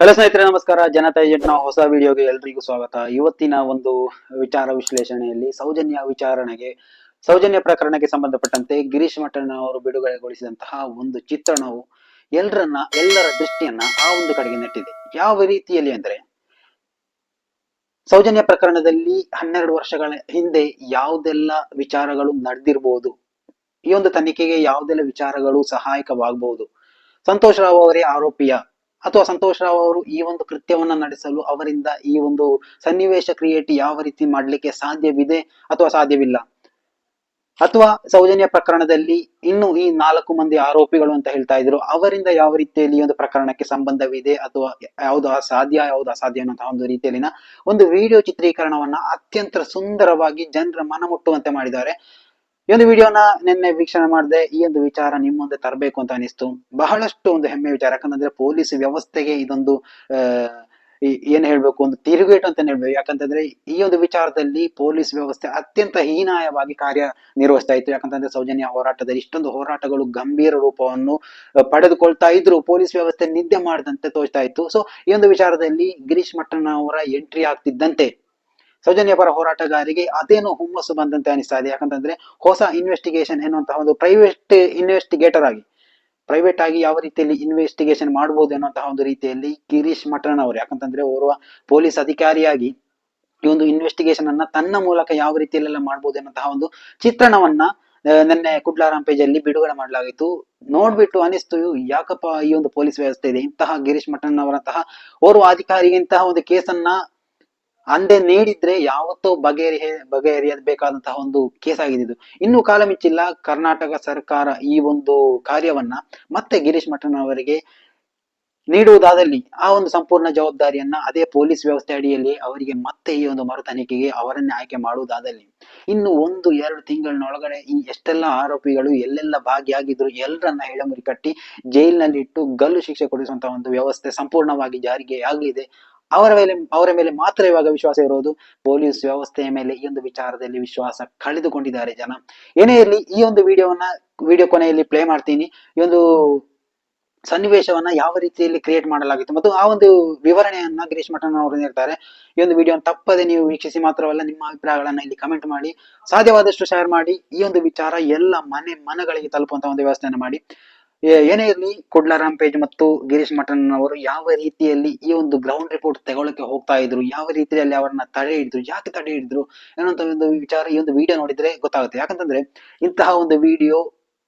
Hello ಸ್ನೇಹಿತರೆ, ನಮಸ್ಕಾರ. ಜನತಾ ಏಜೆಂಟ್ನ ಹೊಸ ವಿಡಿಯೋಗೆ ಎಲ್ರಿಗೂ ಸ್ವಾಗತ. ಇವತ್ತಿನ ಒಂದು ವಿಚಾರ ವಿಶ್ಲೇಷಣೆಯಲ್ಲಿ ಸೌಜನ್ಯ ವಿಚಾರಣೆಗೆ, ಸೌಜನ್ಯ ಪ್ರಕರಣಕ್ಕೆ ಸಂಬಂಧಪಟ್ಟಂತೆ ಗಿರೀಶ್ ಮಠಣ್ಣ ಅವರು ಬಿಡುಗಡೆಗೊಳಿಸಿದಂತಹ ಒಂದು ಚಿತ್ರಣವು ಎಲ್ಲರನ್ನ ಎಲ್ಲರ ದೃಷ್ಟಿಯನ್ನ ಆ ಒಂದು ಕಡೆಗೆ ನೆಟ್ಟಿದೆ. ಯಾವ ರೀತಿಯಲ್ಲಿ ಅಂದ್ರೆ, ಸೌಜನ್ಯ ಪ್ರಕರಣದಲ್ಲಿ ಹನ್ನೆರಡು ವರ್ಷಗಳ ಹಿಂದೆ ಯಾವುದೆಲ್ಲ ವಿಚಾರಗಳು ನಡೆದಿರಬಹುದು ಈ ಒಂದು ತನಿಖೆಗೆ ಯಾವುದೆಲ್ಲ ವಿಚಾರಗಳು ಸಹಾಯಕವಾಗಬಹುದು ಸಂತೋಷ್ ರಾವ್ ಅವರೇ ಆರೋಪಿಯ ಅಥವಾ ಸಂತೋಷ್ ರಾವ್ ಅವರು ಈ ಒಂದು ಕೃತ್ಯವನ್ನ ನಡೆಸಲು ಅವರಿಂದ ಈ ಒಂದು ಸನ್ನಿವೇಶ ಕ್ರಿಯೇಟ್ ಯಾವ ರೀತಿ ಮಾಡ್ಲಿಕ್ಕೆ ಸಾಧ್ಯವಿದೆ ಅಥವಾ ಸಾಧ್ಯವಿಲ್ಲ? ಅಥವಾ ಸೌಜನ್ಯ ಪ್ರಕರಣದಲ್ಲಿ ಇನ್ನು ಈ ನಾಲ್ಕು ಮಂದಿ ಆರೋಪಿಗಳು ಅಂತ ಹೇಳ್ತಾ ಇದ್ರು, ಅವರಿಂದ ಯಾವ ರೀತಿಯಲ್ಲಿ ಒಂದು ಪ್ರಕರಣಕ್ಕೆ ಸಂಬಂಧವಿದೆ ಅಥವಾ ಯಾವುದು ಅಸಾಧ್ಯ ಯಾವುದು ಅಸಾಧ್ಯ ಅನ್ನುವಂತಹ ಒಂದು ರೀತಿಯಲ್ಲಿನ ಒಂದು ವಿಡಿಯೋ ಚಿತ್ರೀಕರಣವನ್ನ ಅತ್ಯಂತ ಸುಂದರವಾಗಿ ಜನರ ಮನ ಮುಟ್ಟುವಂತೆ ಮಾಡಿದ್ದಾರೆ. ಈ ಒಂದು ವಿಡಿಯೋನ ನಿನ್ನೆ ವೀಕ್ಷಣೆ ಮಾಡಿದೆ, ಈ ಒಂದು ವಿಚಾರ ನಿಮ್ಮ ಮುಂದೆ ತರಬೇಕು ಅಂತ ಅನಿಸ್ತು. ಬಹಳಷ್ಟು ಒಂದು ಹೆಮ್ಮೆ ವಿಚಾರ, ಯಾಕಂತಂದ್ರೆ ಪೊಲೀಸ್ ವ್ಯವಸ್ಥೆಗೆ ಇದೊಂದು ಏನ್ ಹೇಳ್ಬೇಕು, ಒಂದು ತಿರುಗೇಟು ಅಂತ ಹೇಳ್ಬೇಕು? ಯಾಕಂತಂದ್ರೆ ಈ ಒಂದು ವಿಚಾರದಲ್ಲಿ ಪೊಲೀಸ್ ವ್ಯವಸ್ಥೆ ಅತ್ಯಂತ ಹೀನಾಯವಾಗಿ ಕಾರ್ಯ ನಿರ್ವಹಿಸ್ತಾ ಇತ್ತು. ಯಾಕಂತಂದ್ರೆ ಸೌಜನ್ಯ ಹೋರಾಟದಲ್ಲಿ ಇಷ್ಟೊಂದು ಹೋರಾಟಗಳು ಗಂಭೀರ ರೂಪವನ್ನು ಪಡೆದುಕೊಳ್ತಾ ಇದ್ರು. ಪೊಲೀಸ್ ವ್ಯವಸ್ಥೆ ನಿದ್ದೆ ಮಾಡದಂತೆ ತೋರ್ತಾ ಇತ್ತು. ಸೊ ಈ ಒಂದು ವಿಚಾರದಲ್ಲಿ ಗಿರೀಶ್ ಮಟ್ಟಣ್ಣ ಅವರ ಎಂಟ್ರಿ ಆಗ್ತಿದ್ದಂತೆ ಸೌಜನ್ಯ ಪರ ಹೋರಾಟಗಾರಿಗೆ ಅದೇನೋ ಹುಮ್ಮಸ್ಸು ಬಂದಂತೆ ಅನಿಸ್ತಾ ಇದೆ. ಯಾಕಂತಂದ್ರೆ ಹೊಸ ಇನ್ವೆಸ್ಟಿಗೇಷನ್ ಎನ್ನುವಂತಹ ಒಂದು ಪ್ರೈವೇಟ್ ಇನ್ವೆಸ್ಟಿಗೇಟರ್ ಆಗಿ ಪ್ರೈವೇಟ್ ಆಗಿ ಯಾವ ರೀತಿಯಲ್ಲಿ ಇನ್ವೆಸ್ಟಿಗೇಷನ್ ಮಾಡಬಹುದು ಅನ್ನುವಂತಹ ಒಂದು ರೀತಿಯಲ್ಲಿ ಗಿರೀಶ್ ಮಠನ್ ಅವರು. ಯಾಕಂತಂದ್ರೆ ಓರ್ವ ಪೊಲೀಸ್ ಅಧಿಕಾರಿಯಾಗಿ ಈ ಒಂದು ಇನ್ವೆಸ್ಟಿಗೇಷನ್ ಅನ್ನ ತನ್ನ ಮೂಲಕ ಯಾವ ರೀತಿಯಲ್ಲೆಲ್ಲ ಮಾಡಬಹುದು ಅನ್ನುವಂತಹ ಒಂದು ಚಿತ್ರಣವನ್ನ ನಿನ್ನೆ ಕುಡ್ಲಾರಾಮ್ ಪೇಜ್ ಅಲ್ಲಿ ಬಿಡುಗಡೆ ಮಾಡಲಾಗಿತ್ತು. ನೋಡ್ಬಿಟ್ಟು ಅನಿಸ್ತು ಯಾಕಪ್ಪ ಈ ಒಂದು ಪೊಲೀಸ್ ವ್ಯವಸ್ಥೆ ಇದೆ? ಇಂತಹ ಗಿರೀಶ್ ಮಠನ್ ಅವರಂತಹ ಓರ್ವ ಅಧಿಕಾರಿಗೆ ಇಂತಹ ಒಂದು ಕೇಸನ್ನ ಅಂದೇ ನೀಡಿದ್ರೆ ಯಾವತ್ತೋ ಬಗೆಹರಿ ಬಗೆಹರಿಯಬೇಕಾದಂತಹ ಒಂದು ಕೇಸ್ ಆಗಿದ್ದು ಇನ್ನು ಕಾಲ ಮಿಂಚಿಲ್ಲ ಕರ್ನಾಟಕ ಸರ್ಕಾರ ಈ ಒಂದು ಕಾರ್ಯವನ್ನ ಮತ್ತೆ ಗಿರೀಶ್ ಮಠನ್ ಅವರಿಗೆ ನೀಡುವುದಾದಲ್ಲಿ ಆ ಒಂದು ಸಂಪೂರ್ಣ ಜವಾಬ್ದಾರಿಯನ್ನ ಅದೇ ಪೊಲೀಸ್ ವ್ಯವಸ್ಥೆ ಅಡಿಯಲ್ಲಿ ಅವರಿಗೆ ಮತ್ತೆ ಈ ಒಂದು ಮರು ತನಿಖೆಗೆ ಅವರನ್ನೇ ಆಯ್ಕೆ ಮಾಡುವುದಾದಲ್ಲಿ. ಇನ್ನು ಒಂದು, ಎರಡು ತಿಂಗಳಿನೊಳಗಡೆ ಈ ಎಷ್ಟೆಲ್ಲ ಆರೋಪಿಗಳು ಎಲ್ಲೆಲ್ಲ ಭಾಗಿಯಾಗಿದ್ರು ಎಲ್ಲರನ್ನ ಹೆಳಮುರಿ ಕಟ್ಟಿ ಜೈಲಿನಲ್ಲಿ ಇಟ್ಟು ಗಲ್ಲು ಶಿಕ್ಷೆ ಕೊಡಿಸುವಂತಹ ಒಂದು ವ್ಯವಸ್ಥೆ ಸಂಪೂರ್ಣವಾಗಿ ಜಾರಿಗೆ ಆಗಲಿದೆ. ಅವರ ಮೇಲೆ ಅವರ ಮೇಲೆ ಮಾತ್ರ ಇವಾಗ ವಿಶ್ವಾಸ ಇರೋದು ಪೊಲೀಸ್ ವ್ಯವಸ್ಥೆಯ ಮೇಲೆ ಈ ಒಂದು ವಿಚಾರದಲ್ಲಿ ವಿಶ್ವಾಸ ಕಳೆದುಕೊಂಡಿದ್ದಾರೆ ಜನ. ಏನೇ ಇರಲಿ, ಈ ಒಂದು ವಿಡಿಯೋವನ್ನ, ವಿಡಿಯೋ ಕೊನೆಯಲ್ಲಿ ಪ್ಲೇ ಮಾಡ್ತೀನಿ. ಈ ಒಂದು ಸನ್ನಿವೇಶವನ್ನ ಯಾವ ರೀತಿಯಲ್ಲಿ ಕ್ರಿಯೇಟ್ ಮಾಡಲಾಗಿತ್ತು ಮತ್ತು ಆ ಒಂದು ವಿವರಣೆಯನ್ನ ಗಿರೀಶ್ ಮಠನ್ ಅವರು ನೀಡ್ತಾರೆ. ಈ ಒಂದು ವಿಡಿಯೋ ತಪ್ಪದೆ ನೀವು ವೀಕ್ಷಿಸಿ ಮಾತ್ರವಲ್ಲ, ನಿಮ್ಮ ಅಭಿಪ್ರಾಯಗಳನ್ನ ಇಲ್ಲಿ ಕಮೆಂಟ್ ಮಾಡಿ, ಸಾಧ್ಯವಾದಷ್ಟು ಶೇರ್ ಮಾಡಿ, ಈ ಒಂದು ವಿಚಾರ ಎಲ್ಲ ಮನೆ ಮನಗಳಿಗೆ ತಲುಪುವಂತ ಒಂದು ವ್ಯವಸ್ಥೆಯನ್ನು ಮಾಡಿ. ಏನೇ ಇರಲಿ, ಕುಡ್ಲಾರಾಮ್ ಪೇಜ್ ಮತ್ತು ಗಿರೀಶ್ ಮಠನ್ ಅವರು ಯಾವ ರೀತಿಯಲ್ಲಿ ಈ ಒಂದು ಗ್ರೌಂಡ್ ರಿಪೋರ್ಟ್ ತಗೊಳಕ್ಕೆ ಹೋಗ್ತಾ ಇದ್ರು, ಯಾವ ರೀತಿಯಲ್ಲಿ ಅವರನ್ನ ತಡೆ ಹಿಡಿದ್ರು, ಯಾಕೆ ತಡೆ ಹಿಡಿದ್ರು ಏನಂತ ಒಂದು ವಿಚಾರ ಈ ಒಂದು ವಿಡಿಯೋ ನೋಡಿದ್ರೆ ಗೊತ್ತಾಗುತ್ತೆ. ಯಾಕಂತಂದ್ರೆ ಇಂತಹ ಒಂದು ವಿಡಿಯೋ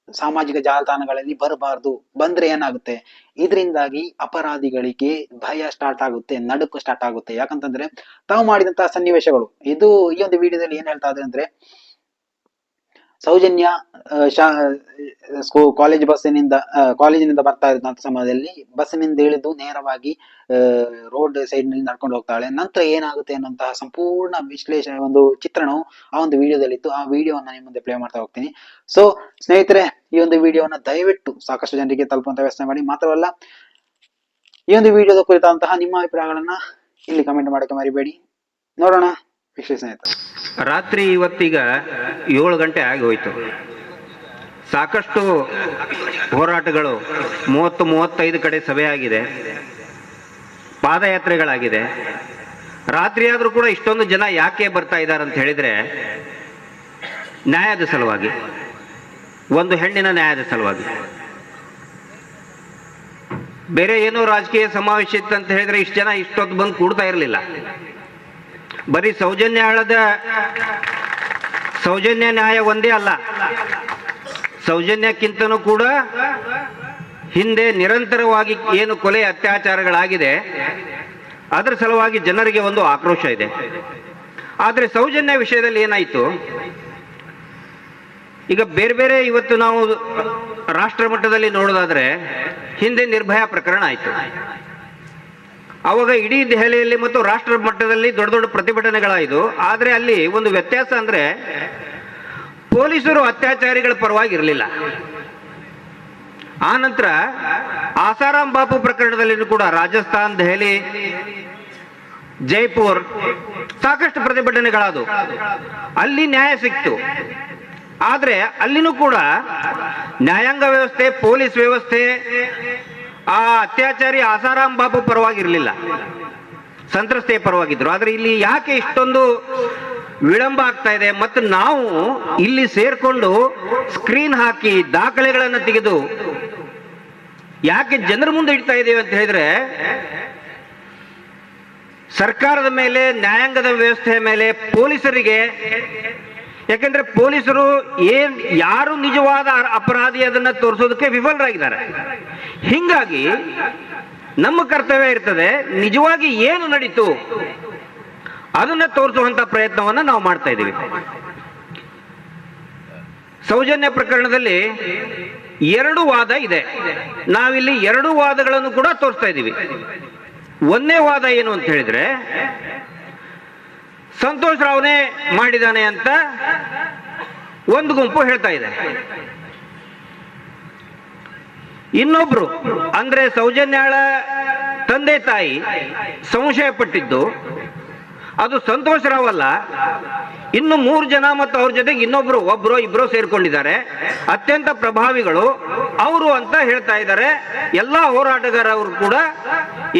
ಸಾಮಾಜಿಕ ಜಾಲತಾಣಗಳಲ್ಲಿ ಬರಬಾರ್ದು. ಬಂದ್ರೆ ಏನಾಗುತ್ತೆ? ಇದರಿಂದಾಗಿ ಅಪರಾಧಿಗಳಿಗೆ ಭಯ ಸ್ಟಾರ್ಟ್ ಆಗುತ್ತೆ, ನಡುಕು ಸ್ಟಾರ್ಟ್ ಆಗುತ್ತೆ. ಯಾಕಂತಂದ್ರೆ ತಾವು ಮಾಡಿದಂತಹ ಸನ್ನಿವೇಶಗಳು. ಇದು ಈ ಒಂದು ವಿಡಿಯೋದಲ್ಲಿ ಏನ್ ಹೇಳ್ತಾ ಇದ್ರೆ ಅಂದ್ರೆ ಸೌಜನ್ಯ ಶಾ ಸ್ಕೂ, ಕಾಲೇಜ್ ಬಸ್ಸಿನಿಂದ ಕಾಲೇಜಿನಿಂದ ಬರ್ತಾ ಇದ್ದಂಥ ಸಮಯದಲ್ಲಿ ಬಸ್ಸಿನಿಂದ ಇಳಿದು ನೇರವಾಗಿ ರೋಡ್ ಸೈಡ್ನಲ್ಲಿ ನಡ್ಕೊಂಡು ಹೋಗ್ತಾಳೆ. ನಂತರ ಏನಾಗುತ್ತೆ ಅನ್ನುವಂತಹ ಸಂಪೂರ್ಣ ವಿಶ್ಲೇಷಣೆ ಒಂದು ಚಿತ್ರಣವು ಆ ಒಂದು ವಿಡಿಯೋದಲ್ಲಿತ್ತು. ಆ ವಿಡಿಯೋವನ್ನು ನಿಮ್ಮ ಮುಂದೆ ಪ್ಲೇ ಮಾಡ್ತಾ ಹೋಗ್ತೀನಿ. ಸೊ ಸ್ನೇಹಿತರೆ, ಈ ಒಂದು ವಿಡಿಯೋವನ್ನು ದಯವಿಟ್ಟು ಸಾಕಷ್ಟು ಜನರಿಗೆ ತಲುಪುವಂತ ವ್ಯವಸ್ಥೆ ಮಾಡಿ. ಮಾತ್ರವಲ್ಲ, ಈ ಒಂದು ವಿಡಿಯೋದ ಕುರಿತಂತಹ ನಿಮ್ಮ ಅಭಿಪ್ರಾಯಗಳನ್ನ ಇಲ್ಲಿ ಕಮೆಂಟ್ ಮಾಡಕ್ಕೆ ಮರಿಬೇಡಿ. ನೋಡೋಣ. ವೀಕ್ಷಿಸಿ ಸ್ನೇಹಿತರೆ. ರಾತ್ರಿ ಇವತ್ತೀಗ ಏಳು ಗಂಟೆ ಆಗಿ ಹೋಯ್ತು. ಸಾಕಷ್ಟು ಹೋರಾಟಗಳು, ಮೂವತ್ತು ಮೂವತ್ತೈದು ಕಡೆ ಸಭೆ ಆಗಿದೆ, ಪಾದಯಾತ್ರೆಗಳಾಗಿದೆ. ರಾತ್ರಿ ಆದರೂ ಕೂಡ ಇಷ್ಟೊಂದು ಜನ ಯಾಕೆ ಬರ್ತಾ ಇದ್ದಾರೆ ಅಂತ ಹೇಳಿದ್ರೆ, ನ್ಯಾಯದ ಸಲುವಾಗಿ, ಒಂದು ಹೆಣ್ಣಿನ ನ್ಯಾಯದ ಸಲುವಾಗಿ. ಬೇರೆ ಏನೋ ರಾಜಕೀಯ ಸಮಾವೇಶ ಇತ್ತು ಅಂತ ಹೇಳಿದ್ರೆ ಇಷ್ಟು ಜನ ಇಷ್ಟೊತ್ತು ಬಂದು ಕೂಡ್ತಾ ಇರಲಿಲ್ಲ. ಬರೀ ಸೌಜನ್ಯ ಹೇಳದ ಸೌಜನ್ಯ ನ್ಯಾಯ ಒಂದೇ ಅಲ್ಲ. ಸೌಜನ್ಯಕ್ಕಿಂತನೂ ಕೂಡ ಹಿಂದೆ ನಿರಂತರವಾಗಿ ಏನು ಕೊಲೆ ಅತ್ಯಾಚಾರಗಳಾಗಿದೆ, ಅದರ ಸಲುವಾಗಿ ಜನರಿಗೆ ಒಂದು ಆಕ್ರೋಶ ಇದೆ. ಆದರೆ ಸೌಜನ್ಯ ವಿಷಯದಲ್ಲಿ ಏನಾಯಿತು? ಈಗ ಬೇರೆ ಬೇರೆ ಇವತ್ತು ನಾವು ರಾಷ್ಟ್ರ ಮಟ್ಟದಲ್ಲಿ ನೋಡೋದಾದ್ರೆ ಹಿಂದೆ ನಿರ್ಭಯ ಪ್ರಕರಣ ಆಯಿತು. ಅವಾಗ ಇಡೀ ದೆಹಲಿಯಲ್ಲಿ ಮತ್ತು ರಾಷ್ಟ್ರ ಮಟ್ಟದಲ್ಲಿ ದೊಡ್ಡ ದೊಡ್ಡ ಪ್ರತಿಭಟನೆಗಳಾಯಿತು ಆದರೆ ಅಲ್ಲಿ ಒಂದು ವ್ಯತ್ಯಾಸ ಅಂದ್ರೆ ಪೊಲೀಸರು ಅತ್ಯಾಚಾರಿಗಳ ಪರವಾಗಿ ಇರಲಿಲ್ಲ ಆ ನಂತರ ಆಸಾರಾಮ್ ಬಾಪು ಪ್ರಕರಣದಲ್ಲಿನೂ ಕೂಡ ರಾಜಸ್ಥಾನ್, ದೆಹಲಿ, ಜೈಪುರ್ ಸಾಕಷ್ಟು ಪ್ರತಿಭಟನೆಗಳಾದವು. ಅಲ್ಲಿ ನ್ಯಾಯ ಸಿಕ್ತು. ಆದರೆ ಅಲ್ಲಿನೂ ಕೂಡ ನ್ಯಾಯಾಂಗ ವ್ಯವಸ್ಥೆ, ಪೊಲೀಸ್ ವ್ಯವಸ್ಥೆ ಆ ಅತ್ಯಾಚಾರಿ ಆಸಾರಾಮ್ ಬಾಬು ಪರವಾಗಿರ್ಲಿಲ್ಲ. ಸಂತ್ರಸ್ತೆಯ ಪರವಾಗಿದ್ರು. ಆದ್ರೆ ಇಲ್ಲಿ ಯಾಕೆ ಇಷ್ಟೊಂದು ವಿಳಂಬ ಆಗ್ತಾ ಇದೆ? ಮತ್ತು ನಾವು ಇಲ್ಲಿ ಸೇರ್ಕೊಂಡು ಸ್ಕ್ರೀನ್ ಹಾಕಿ ದಾಖಲೆಗಳನ್ನು ತೆಗೆದು ಯಾಕೆ ಜನರ ಮುಂದೆ ಇಡ್ತಾ ಇದ್ದೇವೆ ಅಂತ ಹೇಳಿದ್ರೆ, ಸರ್ಕಾರದ ಮೇಲೆ, ನ್ಯಾಯಾಂಗದ ವ್ಯವಸ್ಥೆಯ ಮೇಲೆ ಪೊಲೀಸರಿಗೆ ಯಾಕಂದ್ರೆ ಪೊಲೀಸರು ಏನ್ ಯಾರು ನಿಜವಾದ ಅಪರಾಧಿ ಅದನ್ನ ತೋರಿಸೋದಕ್ಕೆ ವಿಫಲರಾಗಿದ್ದಾರೆ. ಹಿಂಗಾಗಿ ನಮ್ಮ ಕರ್ತವ್ಯ ಇರ್ತದೆ, ನಿಜವಾಗಿ ಏನು ನಡೀತು ಅದನ್ನ ತೋರಿಸುವಂತ ಪ್ರಯತ್ನವನ್ನ ನಾವು ಮಾಡ್ತಾ ಇದ್ದೀವಿ. ಸೌಜನ್ಯ ಪ್ರಕರಣದಲ್ಲಿ ಎರಡು ವಾದ ಇದೆ. ನಾವಿಲ್ಲಿ ಎರಡು ವಾದಗಳನ್ನು ಕೂಡ ತೋರಿಸ್ತಾ ಇದ್ದೀವಿ. ಒಂದೇ ವಾದ ಏನು ಅಂತ ಹೇಳಿದ್ರೆ ಸಂತೋಷ್ ರಾವ್ನೇ ಮಾಡಿದಾನೆ ಅಂತ ಒಂದು ಗುಂಪು ಹೇಳ್ತಾ ಇದೆ. ಇನ್ನೊಬ್ರು, ಅಂದ್ರೆ ಸೌಜನ್ಯಾಳ ತಂದೆ ತಾಯಿ ಸಂಶಯ ಪಟ್ಟಿದ್ದು ಅದು ಸಂತೋಷ್ ರಾವ್ ಅಲ್ಲ. ಇನ್ನು ಮೂರು ಜನ ಮತ್ತು ಅವ್ರ ಜೊತೆಗೆ ಇನ್ನೊಬ್ರು, ಒಬ್ರು, ಇಬ್ರು ಸೇರ್ಕೊಂಡಿದ್ದಾರೆ. ಅತ್ಯಂತ ಪ್ರಭಾವಿಗಳು ಅವರು ಅಂತ ಹೇಳ್ತಾ ಇದ್ದಾರೆ. ಎಲ್ಲಾ ಅವರು ಕೂಡ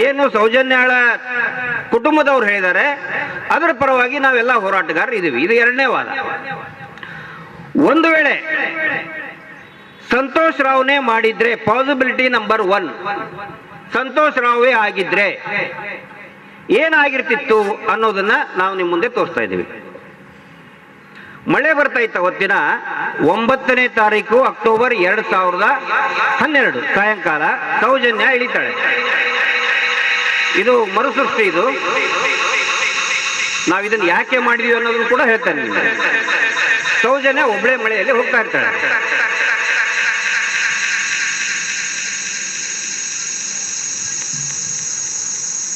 ಏನು ಸೌಜನ್ಯಾಳ ಕುಟುಂಬದವ್ರು ಹೇಳಿದ್ದಾರೆ, ಅದರ ಪರವಾಗಿ ನಾವೆಲ್ಲ ಹೋರಾಟಗಾರರು ಇದೀವಿ. ಇದು ಎರಡನೇ ವಾದ. ಒಂದು ವೇಳೆ ಸಂತೋಷ್ ರಾವ್ನೇ ಮಾಡಿದ್ರೆ ಪಾಸಿಬಿಲಿಟಿ ನಂಬರ್ ಒನ್ ಸಂತೋಷ್ ರಾವೇ ಆಗಿದ್ರೆ ಏನಾಗಿರ್ತಿತ್ತು ಅನ್ನೋದನ್ನ ನಾವು ನಿಮ್ಮ ಮುಂದೆ ತೋರಿಸ್ತಾ ಇದ್ದೀವಿ. ಮಳೆ ಬರ್ತಾ ಇತ್ತು ಅವತ್ತಿನ ಒಂಬತ್ತನೇ ತಾರೀಕು, ಅಕ್ಟೋಬರ್ ಎರಡ್ ಸಾವಿರದ ಹನ್ನೆರಡು. ಸಾಯಂಕಾಲ ಸೌಜನ್ಯ ಇಳಿತಾಳೆ. ಇದು ಮರುಸೃಷ್ಟಿ ಇದು ನಾವು ಇದನ್ನು ಯಾಕೆ ಮಾಡಿದೀವಿ ಅನ್ನೋದನ್ನು ಕೂಡ ಹೇಳ್ತೇನೆ ಸೌಜನ್ಯ ಒಬ್ಳೆ ಮಳೆಯಲ್ಲಿ ಹೋಗ್ತಾ ಇರ್ತಾಳೆ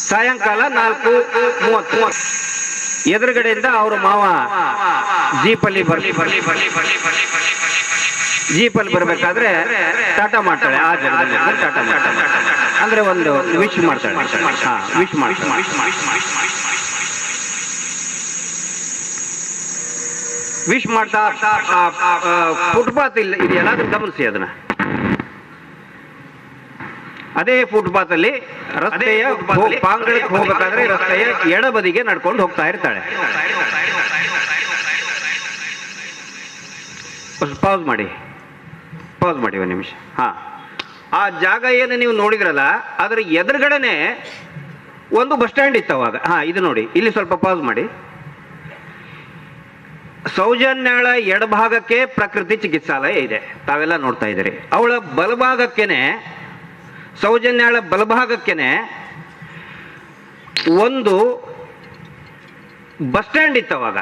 ಸಾಯಂಕಾಲ ನಾಲ್ಕು ಮೂವತ್ತು ಎದುರುಗಡೆಯಿಂದ ಅವರ ಮಾವ ಜೀಪಲ್ಲಿ ಬರ್ಲಿ ಜೀಪಲ್ಲಿ ಬರಬೇಕಾದ್ರೆ ಟಾಟಾ ಮಾಡ್ತಾಳೆ ಆ ಜಾಗದಲ್ಲಿ ಟಾಟಾ ಮಾಡ್ತಾಳೆ. ಅಂದ್ರೆ ಒಂದು ವಿಶ್ ಮಾಡ್ತಾಳೆ. ಹಾ ವಿಶ್ ಮಾಡ್ತಾಳೆ. ವಿಶ್ ಮಾಡ್ತಾ ಫುಟ್ಪಾತ್ ಇಲ್ಲ ಇದೆಯಲ್ಲ ಅದನ್ನ ಗಮನಿಸಿ ಅದನ್ನ. ಅದೇ ಫುಟ್ಪಾತ್ ಅಲ್ಲಿ ರಸ್ತೆಯ ಪಾಂಗಡಕ್ಕೆ ಪಾಂಗಳಕ್ಕೆ ಹೋಗಬೇಕಾದ್ರೆ ರಸ್ತೆಯ ಎಡಬದಿಗೆ ನಡ್ಕೊಂಡು ಹೋಗ್ತಾ ಇರ್ತಾಳೆ. ಪಾಸ್ ಮಾಡಿ. ಪಾಸ್ ಮಾಡಿ ಒಂದು ನಿಮಿಷ. ಹಾ. ಆ ಜಾಗ ಏನು ನೀವು ನೋಡಿದ್ರಲ್ಲ, ಅದರ ಎದುರುಗಡೆನೆ ಒಂದು ಬಸ್ ಸ್ಟ್ಯಾಂಡ್ ಇತ್ತು ಅವಾಗ. ಹಾ, ಇದು ನೋಡಿ. ಇಲ್ಲಿ ಸ್ವಲ್ಪ ಪಾಸ್ ಮಾಡಿ. ಸೌಜನ್ಯಾಳ ಎಡಭಾಗಕ್ಕೆ ಪ್ರಕೃತಿ ಚಿಕಿತ್ಸಾಲಯ ಇದೆ. ತಾವೆಲ್ಲ ನೋಡ್ತಾ ಇದ್ದೀರಿ. ಅವಳ ಬಲಭಾಗಕ್ಕೇನೆ, ಸೌಜನ್ಯಾಳ ಬಲಭಾಗಕ್ಕೇನೆ ಒಂದು ಬಸ್ ಸ್ಟ್ಯಾಂಡ್ ಇತ್ತು ಅವಾಗ.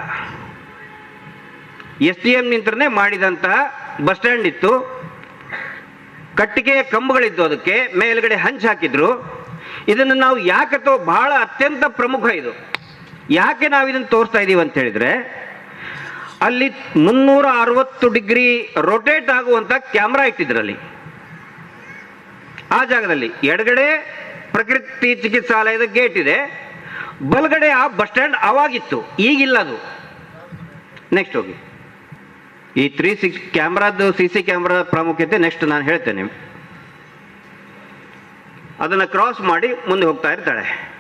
ಎಸ್ ಟಿ ಎಂ ನಿಂತ್ರನೆ ಮಾಡಿದಂತಹ ಬಸ್ ಸ್ಟ್ಯಾಂಡ್ ಇತ್ತು. ಕಟ್ಟಿಗೆ ಕಂಬಗಳಿದ್ದು ಅದಕ್ಕೆ ಮೇಲ್ಗಡೆ ಹಂಚ್ ಹಾಕಿದ್ರು. ಇದನ್ನು ನಾವು ಯಾಕೆ ತೋ ಬಹಳ ಅತ್ಯಂತ ಪ್ರಮುಖ ಇದು. ಯಾಕೆ ನಾವು ಇದನ್ನು ತೋರಿಸ್ತಾ ಇದ್ದೀವಿ ಅಂತ ಹೇಳಿದ್ರೆ, ಅಲ್ಲಿ ಮುನ್ನೂರ ಅರವತ್ತು ಡಿಗ್ರಿ ರೊಟೇಟ್ ಆಗುವಂತ ಕ್ಯಾಮ್ರಾ ಇಟ್ಟಿದ್ರಲ್ಲಿ ಆ ಜಾಗದಲ್ಲಿ ಎಡಗಡೆ ಪ್ರಕೃತಿ ಚಿಕಿತ್ಸಾಲಯದ ಗೇಟ್ ಇದೆ. ಬಲಗಡೆ ಆ ಬಸ್ ಸ್ಟ್ಯಾಂಡ್ ಅವಾಗಿತ್ತು. ಈಗಿಲ್ಲ ಅದು. ನೆಕ್ಸ್ಟ್ ಹೋಗಿ. ಈ ತ್ರೀ ಸಿಕ್ಸ್ ಕ್ಯಾಮ್ರಾದ ಸಿ ಸಿ ಕ್ಯಾಮ್ರಾ ಪ್ರಾಮುಖ್ಯತೆ ನೆಕ್ಸ್ಟ್ ನಾನು ಹೇಳ್ತೇನೆ. ಅದನ್ನ ಕ್ರಾಸ್ ಮಾಡಿ ಮುಂದೆ ಹೋಗ್ತಾ ಇರ್ತಾಳೆ.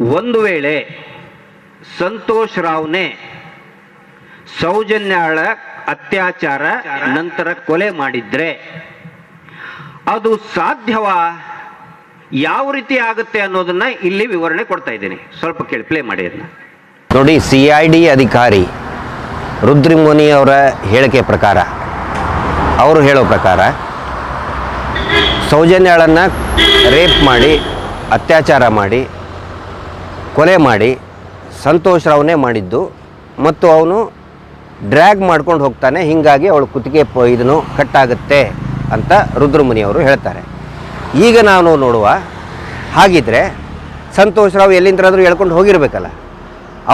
ಒಂದು ವೇಳೆ ಸಂತೋಷ್ ರಾವ್ನೇ ಸೌಜನ್ಯಾಳ ಅತ್ಯಾಚಾರ. ನಂತರ ಕೊಲೆ ಮಾಡಿದ್ರೆ ಅದು ಸಾಧ್ಯವಾ? ಯಾವ ರೀತಿ ಆಗುತ್ತೆ ಅನ್ನೋದನ್ನ ಇಲ್ಲಿ ವಿವರಣೆ ಕೊಡ್ತಾ ಇದ್ದೀನಿ. ಸ್ವಲ್ಪ ಕೇಳಿ ಪ್ಲೇ ಮಾಡಿ ಅದನ್ನ. ನೋಡಿ ಸಿ ಐ ಡಿ ಅಧಿಕಾರಿ ರುದ್ರಿಮುನಿ ಅವರ ಹೇಳಿಕೆ ಪ್ರಕಾರ, ಅವರು ಹೇಳೋ ಪ್ರಕಾರ, ಸೌಜನ್ಯಾಳನ್ನು ರೇಪ್ ಮಾಡಿ, ಅತ್ಯಾಚಾರ ಮಾಡಿ, ಕೊಲೆ ಮಾಡಿ, ಸಂತೋಷ್ ರಾವ್ನೇ ಮಾಡಿದ್ದು, ಮತ್ತು ಅವನು ಡ್ರ್ಯಾಗ್ ಮಾಡ್ಕೊಂಡು ಹೋಗ್ತಾನೆ, ಹೀಗಾಗಿ ಅವಳು ಕುತ್ತಿಗೆ ಇದನ್ನು ಕಟ್ಟಾಗುತ್ತೆ ಅಂತ ರುದ್ರಮುನಿ ಅವರು ಹೇಳ್ತಾರೆ. ಈಗ ನಾನು ನೋಡುವ ಹಾಗಿದ್ರೆ ಸಂತೋಷ್ ರಾವ್ ಎಲ್ಲಿಂದರಾದರೂ ಹೇಳ್ಕೊಂಡು ಹೋಗಿರ್ಬೇಕಲ್ಲ.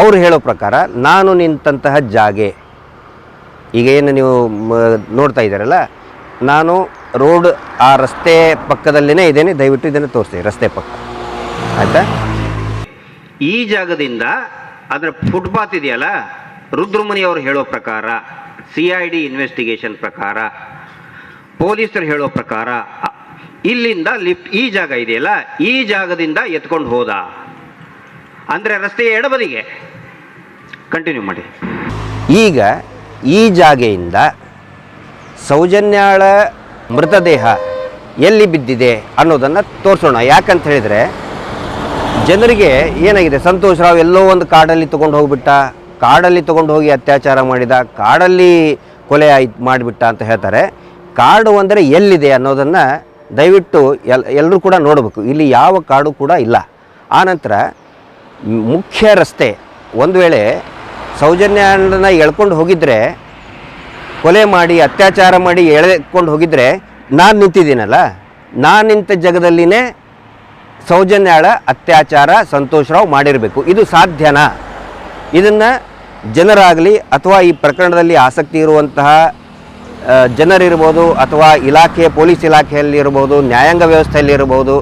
ಅವ್ರು ಹೇಳೋ ಪ್ರಕಾರ ನಾನು ನಿಂತಹ ಜಾಗೆ. ಈಗ ಏನು ನೀವು ನೋಡ್ತಾ ಇದ್ದೀರಲ್ಲ, ನಾನು ರೋಡ್ ಆ ರಸ್ತೆ ಪಕ್ಕದಲ್ಲೇ ಇದ್ದೇನೆ, ದಯವಿಟ್ಟು ಇದನ್ನು ತೋರಿಸ್ತೀನಿ ರಸ್ತೆ ಪಕ್ಕ. ಆಯಿತಾ? ಈ ಜಾಗದಿಂದ ಅದರ ಫುಟ್ಪಾತ್ ಇದೆಯಲ್ಲ ರುದ್ರಮುನಿ ಅವರು ಹೇಳೋ ಪ್ರಕಾರ ಸಿ ಐ ಡಿ ಇನ್ವೆಸ್ಟಿಗೇಷನ್ ಪ್ರಕಾರ, ಪೊಲೀಸರು ಹೇಳೋ ಪ್ರಕಾರ ಇಲ್ಲಿಂದ ಲಿಫ್ಟ್, ಈ ಜಾಗ ಇದೆಯಲ್ಲ, ಈ ಜಾಗದಿಂದ ಎತ್ಕೊಂಡು ಹೋದ. ಅಂದರೆ ರಸ್ತೆಯ ಎಡಬದಿಗೆ. ಕಂಟಿನ್ಯೂ ಮಾಡಿ. ಈಗ ಈ ಜಾಗೆಯಿಂದ ಸೌಜನ್ಯಾಳ ಮೃತದೇಹ ಎಲ್ಲಿ ಬಿದ್ದಿದೆ ಅನ್ನೋದನ್ನು ತೋರಿಸೋಣ. ಯಾಕಂತ ಹೇಳಿದರೆ, ಜನರಿಗೆ ಏನಾಗಿದೆ? ಸಂತೋಷ್ ರಾವ್ ಎಲ್ಲೋ ಒಂದು ಕಾಡಲ್ಲಿ ತೊಗೊಂಡು ಹೋಗ್ಬಿಟ್ಟ. ಕಾಡಲ್ಲಿ ತೊಗೊಂಡು ಹೋಗಿ ಅತ್ಯಾಚಾರ ಮಾಡಿದ. ಕಾಡಲ್ಲಿ ಕೊಲೆ ಆಯ್ತು, ಮಾಡಿಬಿಟ್ಟ ಅಂತ ಹೇಳ್ತಾರೆ. ಕಾಡು ಅಂದರೆ ಎಲ್ಲಿದೆ ಅನ್ನೋದನ್ನು ದಯವಿಟ್ಟು ಎಲ್ ಎಲ್ಲರೂ ಕೂಡ ನೋಡಬೇಕು. ಇಲ್ಲಿ ಯಾವ ಕಾಡು ಕೂಡ ಇಲ್ಲ. ಆನಂತರ ಮುಖ್ಯ ರಸ್ತೆ ಒಂದು ವೇಳೆ ಸೌಜನ್ಯನ ಎಳ್ಕೊಂಡು ಹೋಗಿದ್ದರೆ ಕೊಲೆ ಮಾಡಿ, ಅತ್ಯಾಚಾರ ಮಾಡಿ ಎಳೆಕೊಂಡು ಹೋಗಿದ್ದರೆ ನಾನು ನಿಂತಿದ್ದೀನಲ್ಲ? ನಾನು ನಿಂತ ಜಾಗದಲ್ಲಿನೇ ಸೌಜನ್ಯಾಳ ಅತ್ಯಾಚಾರ ಸಂತೋಷರಾವ್ ಮಾಡಿರಬೇಕು. ಇದು ಸಾಧ್ಯನಾ? ಇದನ್ನು ಜನರಾಗಲಿ ಅಥವಾ ಈ ಪ್ರಕರಣದಲ್ಲಿ ಆಸಕ್ತಿ ಇರುವಂತಹ ಜನರಿರ್ಬೋದು ಅಥವಾ ಇಲಾಖೆ, ಪೊಲೀಸ್ ಇಲಾಖೆಯಲ್ಲಿ ಇರ್ಬೋದು ನ್ಯಾಯಾಂಗ ವ್ಯವಸ್ಥೆಯಲ್ಲಿ ಇರ್ಬೋದು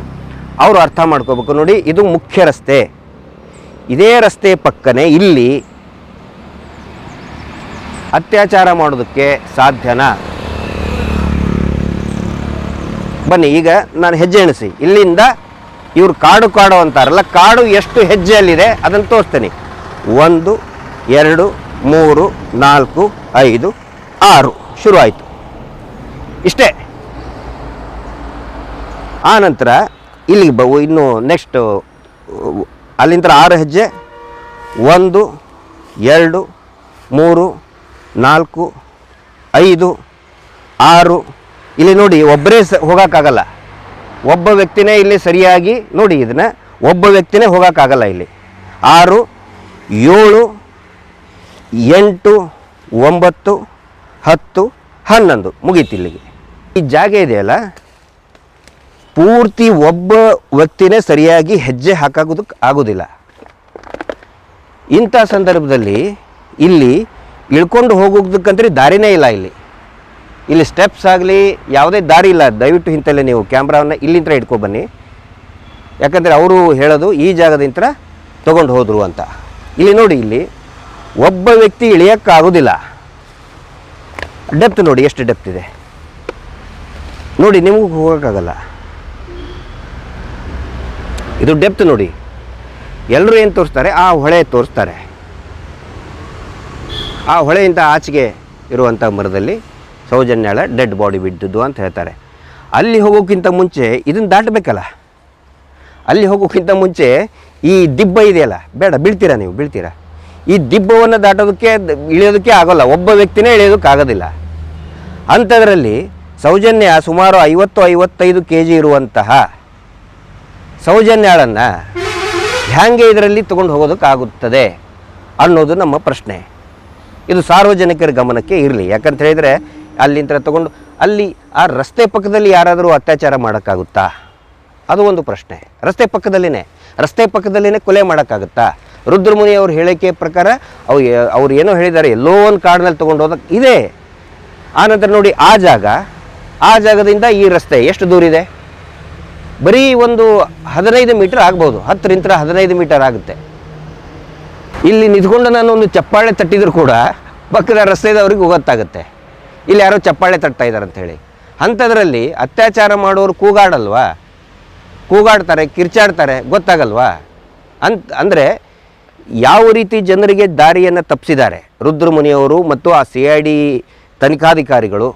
ಅವರು ಅರ್ಥ ಮಾಡ್ಕೋಬೇಕು. ನೋಡಿ, ಇದು ಮುಖ್ಯ ರಸ್ತೆ. ಇದೇ ರಸ್ತೆ ಪಕ್ಕನೇ ಇಲ್ಲಿ ಅತ್ಯಾಚಾರ ಮಾಡೋದಕ್ಕೆ ಸಾಧ್ಯನಾ? ಬನ್ನಿ, ಈಗ ನಾನು ಹೆಜ್ಜೆ ಎಣಿಸಿ. ಇಲ್ಲಿಂದ ಇವರು ಕಾಡು ಕಾಡು ಅಂತಾರಲ್ಲ, ಕಾಡು ಎಷ್ಟು ಹೆಜ್ಜೆಯಲ್ಲಿದೆ ಅದನ್ನು ತೋರಿಸ್ತೇನೆ. ಒಂದು, ಎರಡು, ಮೂರು, ನಾಲ್ಕು, ಐದು, ಆರು. ಶುರು ಆಯಿತು ಇಷ್ಟೇ. ಆ ನಂತರ ಇಲ್ಲಿಗೆ ಬ ಇನ್ನು ನೆಕ್ಸ್ಟ್ ಅಲ್ಲಿಂದ ಆರು ಹೆಜ್ಜೆ, ಒಂದು, ಎರಡು, ಮೂರು, ನಾಲ್ಕು, ಐದು, ಆರು. ಇಲ್ಲಿ ನೋಡಿ, ಒಬ್ಬರೇ ಸ ಹೋಗೋಕ್ಕಾಗಲ್ಲ. ಒಬ್ಬ ವ್ಯಕ್ತಿನೇ ಇಲ್ಲಿ ಸರಿಯಾಗಿ ನೋಡಿ, ಇದನ್ನು ಒಬ್ಬ ವ್ಯಕ್ತಿನೇ ಹೋಗೋಕ್ಕಾಗಲ್ಲ ಇಲ್ಲಿ. ಆರು, ಏಳು, ಎಂಟು, ಒಂಬತ್ತು ಹತ್ತು ಹನ್ನೊಂದು ಮುಗೀತು ಇಲ್ಲಿಗೆ. ಈ ಜಾಗ ಇದೆಯಲ್ಲ? ಪೂರ್ತಿ ಒಬ್ಬ ವ್ಯಕ್ತಿನೇ ಸರಿಯಾಗಿ ಹೆಜ್ಜೆ ಹಾಕೋದಕ್ಕೆ ಆಗೋದಿಲ್ಲ. ಇಂಥ ಸಂದರ್ಭದಲ್ಲಿ ಇಲ್ಲಿ ಇಳ್ಕೊಂಡು ಹೋಗೋದಕ್ಕಂತೇಳಿ ದಾರಿನೇ ಇಲ್ಲ ಇಲ್ಲಿ. ಇಲ್ಲಿ ಸ್ಟೆಪ್ಸ್ ಆಗಲಿ, ಯಾವುದೇ ದಾರಿ ಇಲ್ಲ. ದಯವಿಟ್ಟು ಇಂತಲ್ಲೇ ನೀವು ಕ್ಯಾಮ್ರಾವನ್ನು ಇಲ್ಲಿಂದ ಇಟ್ಕೊಬನ್ನಿ ಯಾಕಂದರೆ ಅವರು ಹೇಳೋದು ಈ ಜಾಗದಿಂದ ತೊಗೊಂಡು ಹೋದರು ಅಂತ. ಇಲ್ಲಿ ನೋಡಿ, ಇಲ್ಲಿ ಒಬ್ಬ ವ್ಯಕ್ತಿ ಇಳಿಯೋಕ್ಕಾಗೋದಿಲ್ಲ. ಡೆಪ್ತ್ ನೋಡಿ, ಎಷ್ಟು ಡೆಪ್ತ್ ಇದೆ? ನೋಡಿ, ನಿಮಗೂ ಹೋಗೋಕ್ಕಾಗಲ್ಲ. ಇದು ಡೆಪ್ತ್ ನೋಡಿ. ಎಲ್ಲರೂ ಏನು ತೋರಿಸ್ತಾರೆ? ಆ ಹೊಳೆ ತೋರಿಸ್ತಾರೆ. ಆ ಹೊಳೆಯಿಂದ ಆಚೆಗೆ ಇರುವಂಥ ಮರದಲ್ಲಿ ಸೌಜನ್ಯಾಳ ಡೆಡ್ ಬಾಡಿ ಬಿದ್ದದ್ದು ಅಂತ ಹೇಳ್ತಾರೆ. ಅಲ್ಲಿ ಹೋಗೋಕ್ಕಿಂತ ಮುಂಚೆ ಇದನ್ನು ದಾಟಬೇಕಲ್ಲ? ಅಲ್ಲಿ ಹೋಗೋಕ್ಕಿಂತ ಮುಂಚೆ ಈ ದಿಬ್ಬ ಇದೆಯಲ್ಲ? ಬೇಡ, ಬೀಳ್ತೀರಾ ನೀವು? ಬೀಳ್ತೀರಾ? ಈ ದಿಬ್ಬವನ್ನು ದಾಟೋದಕ್ಕೆ, ಇಳಿಯೋದಕ್ಕೆ ಆಗೋಲ್ಲ. ಒಬ್ಬ ವ್ಯಕ್ತಿನೇ ಇಳಿಯೋದಕ್ಕೆ ಆಗೋದಿಲ್ಲ ಅಂಥದ್ರಲ್ಲಿ ಸೌಜನ್ಯ ಸುಮಾರು ಐವತ್ತು ಐವತ್ತೈದು ಕೆ ಜಿ ಇರುವಂತಹ ಸೌಜನ್ಯಾಳನ್ನು ಹ್ಯಾಂಗೆ ಇದರಲ್ಲಿ ತಗೊಂಡು ಹೋಗೋದಕ್ಕಾಗುತ್ತದೆ ಅನ್ನೋದು ನಮ್ಮ ಪ್ರಶ್ನೆ. ಇದು ಸಾರ್ವಜನಿಕರ ಗಮನಕ್ಕೆ ಇರಲಿ. ಯಾಕಂತ ಹೇಳಿದರೆ ಅಲ್ಲಿಂದ ತಗೊಂಡು ಅಲ್ಲಿ ಆ ರಸ್ತೆ ಪಕ್ಕದಲ್ಲಿ ಯಾರಾದರೂ ಅತ್ಯಾಚಾರ ಮಾಡೋಕ್ಕಾಗುತ್ತಾ? ಅದು ಒಂದು ಪ್ರಶ್ನೆ. ರಸ್ತೆ ಪಕ್ಕದಲ್ಲಿನೇ. ರಸ್ತೆ ಪಕ್ಕದಲ್ಲಿನೇ ಕೊಲೆ ಮಾಡೋಕ್ಕಾಗುತ್ತಾ? ರುದ್ರಮುನಿ ಅವ್ರ ಹೇಳಿಕೆ ಪ್ರಕಾರ ಅವು ಅವ್ರು ಏನೋ ಹೇಳಿದ್ದಾರೆ, ಎಲ್ಲೋ ಒಂದು ಕಾಡಿನಲ್ಲಿ ತೊಗೊಂಡು ಹೋದಕ್ಕೆ ಇದೆ. ಆನಂತರ ನೋಡಿ ಆ ಜಾಗ, ಆ ಜಾಗದಿಂದ ಈ ರಸ್ತೆ ಎಷ್ಟು ದೂರ ಇದೆ? ಬರೀ ಒಂದು ಹದಿನೈದು ಮೀಟರ್ ಆಗ್ಬೋದು, ಹತ್ತರಿಂದ ಹದಿನೈದು ಮೀಟರ್ ಆಗುತ್ತೆ. ಇಲ್ಲಿ ನಿಂತ್ಕೊಂಡು ನಾನು ಒಂದು ಚಪ್ಪಾಳೆ ತಟ್ಟಿದ್ರು ಕೂಡ ಪಕ್ಕದ ರಸ್ತೆದವ್ರಿಗೆ ಗೊತ್ತಾಗುತ್ತೆ. ಇಲ್ಲಿ ಯಾರೋ ಚಪ್ಪಾಳೆ ತಟ್ತಾ ಇದ್ದಾರೆ ಅಂಥೇಳಿ ಅಂಥದ್ರಲ್ಲಿ ಅತ್ಯಾಚಾರ ಮಾಡೋರು ಕೂಗಾಡಲ್ವಾ? ಕೂಗಾಡ್ತಾರೆ, ಕಿರ್ಚಾಡ್ತಾರೆ, ಗೊತ್ತಾಗಲ್ವಾ? ಅಂತ, ಅಂದರೆ ಯಾವ ರೀತಿ ಜನರಿಗೆ ದಾರಿಯನ್ನು ತಪ್ಪಿಸಿದ್ದಾರೆ ರುದ್ರಮುನಿಯವರು ಮತ್ತು ಆ ಸಿ ಐ ಡಿ ತನಿಖಾಧಿಕಾರಿಗಳು.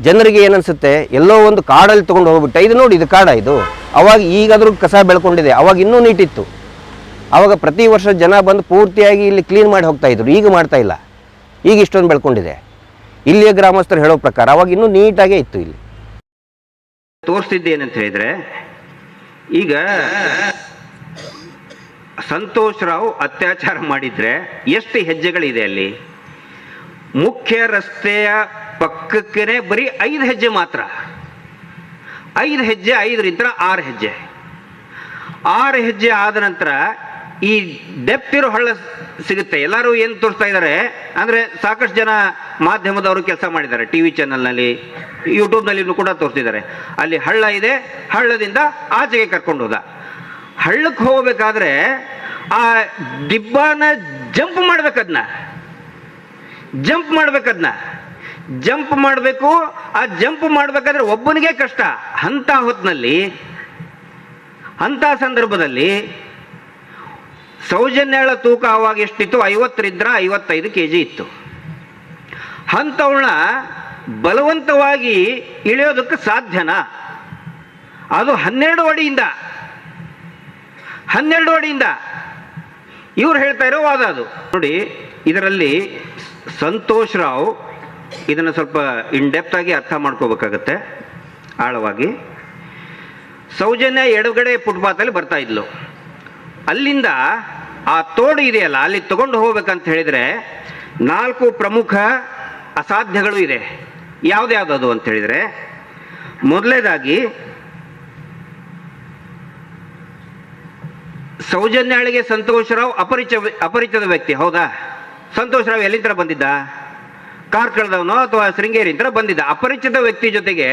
ಜನರಿಗೆ ಏನನ್ಸುತ್ತೆ? ಎಲ್ಲೋ ಒಂದು ಕಾಡಲ್ಲಿ ತೊಗೊಂಡು ಹೋಗ್ಬಿಟ್ಟೆ. ಇದು ನೋಡಿ, ಇದು ಕಾಡ ಇದು. ಅವಾಗ ಈಗಾದರೂ ಕಸ ಬೆಳ್ಕೊಂಡಿದೆ. ಅವಾಗ ಇನ್ನೂ ನೀಟಿತ್ತು. ಅವಾಗ ಪ್ರತಿ ವರ್ಷ ಜನ ಬಂದು ಪೂರ್ತಿಯಾಗಿ ಇಲ್ಲಿ ಕ್ಲೀನ್ ಮಾಡಿ ಹೋಗ್ತಾ ಇದ್ರು. ಈಗ ಮಾಡ್ತಾ ಇಲ್ಲ. ಈಗ ಇಷ್ಟೊಂದು ಬೆಳ್ಕೊಂಡಿದೆ. ಇಲ್ಲಿಯ ಗ್ರಾಮಸ್ಥರು ಹೇಳೋ ಪ್ರಕಾರ ಅವಾಗ ಇನ್ನೂ ನೀಟಾಗೇ ಇತ್ತು ಇಲ್ಲಿ. ತೋರಿಸ್ತಿದ್ದೇನಂತ ಹೇಳಿದ್ರೆ, ಈಗ ಸಂತೋಷ್ ರಾವ್ ಅತ್ಯಾಚಾರ ಮಾಡಿದ್ರೆ ಎಷ್ಟು ಹೆಜ್ಜೆಗಳಿದೆ ಅಲ್ಲಿ? ಮುಖ್ಯ ರಸ್ತೆಯ ಪಕ್ಕಕ್ಕೆ ಬರೀ ಐದು ಹೆಜ್ಜೆ ಮಾತ್ರ. ಐದು ಹೆಜ್ಜೆ ಐದರಿಂದ ಆರು ಹೆಜ್ಜೆ. ಆರು ಹೆಜ್ಜೆ ಆದ ನಂತರ ಈ ಡೆಪ್ತ್ ಇರೋ ಹಳ್ಳ ಸಿಗುತ್ತೆ. ಎಲ್ಲರೂ ಏನು ತೋರಿಸ್ತಾ ಇದ್ದಾರೆ ಅಂದರೆ ಸಾಕಷ್ಟು ಜನ ಮಾಧ್ಯಮದವರು ಕೆಲಸ ಮಾಡಿದ್ದಾರೆ. ಟಿ ವಿ ಚಾನಲ್ನಲ್ಲಿ ಯೂಟ್ಯೂಬ್ನಲ್ಲಿ ಕೂಡ ತೋರಿಸಿದ್ದಾರೆ ಅಲ್ಲಿ ಹಳ್ಳ ಇದೆ. ಹಳ್ಳದಿಂದ ಆಚೆಗೆ ಕರ್ಕೊಂಡು ಹೋದ. ಹಳ್ಳಕ್ಕೆ ಹೋಗಬೇಕಾದ್ರೆ ಆ ದಿಬ್ಬನ ಜಂಪ್ ಮಾಡ್ಬೇಕದನ್ನ ಜಂಪ್ ಮಾಡ್ಬೇಕದ್ನ. ಜಂಪ್ ಮಾಡಬೇಕು, ಆ ಜಂಪ್ ಮಾಡ್ಬೇಕಾದ್ರೆ ಒಬ್ಬನಿಗೆ ಕಷ್ಟ. ಅಂತ ಹೊತ್ತಿನಲ್ಲಿ ಅಂತ ಸಂದರ್ಭದಲ್ಲಿ ಸೌಜನ್ಯಳ ತೂಕ ಆವಾಗ ಎಷ್ಟಿತ್ತು? ಐವತ್ತರಿದ್ರ ಐವತ್ತೈದು ಕೆ ಜಿ ಇತ್ತು. ಅಂಥವಳ ಬಲವಂತವಾಗಿ ಇಳಿಯೋದಕ್ಕೆ ಸಾಧ್ಯನಾ? ಅದು ಹನ್ನೆರಡು ಅಡಿಯಿಂದ ಹನ್ನೆರಡು ಅಡಿಯಿಂದ. ಇವ್ರು ಹೇಳ್ತಾ ಇರೋ ವಾದ ಅದು. ನೋಡಿ, ಇದರಲ್ಲಿ ಸಂತೋಷ್ ರಾವ್ ಇದನ್ನು ಸ್ವಲ್ಪ ಇನ್ ಡೆಪ್ತ್ ಆಗಿ ಅರ್ಥ ಮಾಡ್ಕೋಬೇಕಾಗತ್ತೆ, ಆಳವಾಗಿ. ಸೌಜನ್ಯ ಎಡಗಡೆ ಫುಟ್ಪಾತಲ್ಲಿ ಬರ್ತಾ ಇದ್ಲು. ಅಲ್ಲಿಂದ ಆ ತೋಡು ಇದೆಯಲ್ಲ, ಅಲ್ಲಿ ತಗೊಂಡು ಹೋಗ್ಬೇಕಂತ ಹೇಳಿದ್ರೆ ನಾಲ್ಕು ಪ್ರಮುಖ ಅಸಾಧ್ಯಗಳು ಇದೆ. ಯಾವುದ್ಯಾವುದದು ಅಂತ ಹೇಳಿದ್ರೆ ಮೊದಲನೇದಾಗಿ ಸೌಜನ್ಯಾಳಿಗೆ ಸಂತೋಷರಾವ್ ಅಪರಿಚ ಅಪರಿಚಿತ ವ್ಯಕ್ತಿ, ಹೌದಾ? ಸಂತೋಷರಾವ್ ಎಲ್ಲಿಂದ ಬಂದಿದ್ದ? ಕಾರ್ಕಳದವನೋ ಅಥವಾ ಶೃಂಗೇರಿಯಿಂದ ಬಂದಿದ್ದ. ಅಪರಿಚಿತ ವ್ಯಕ್ತಿ ಜೊತೆಗೆ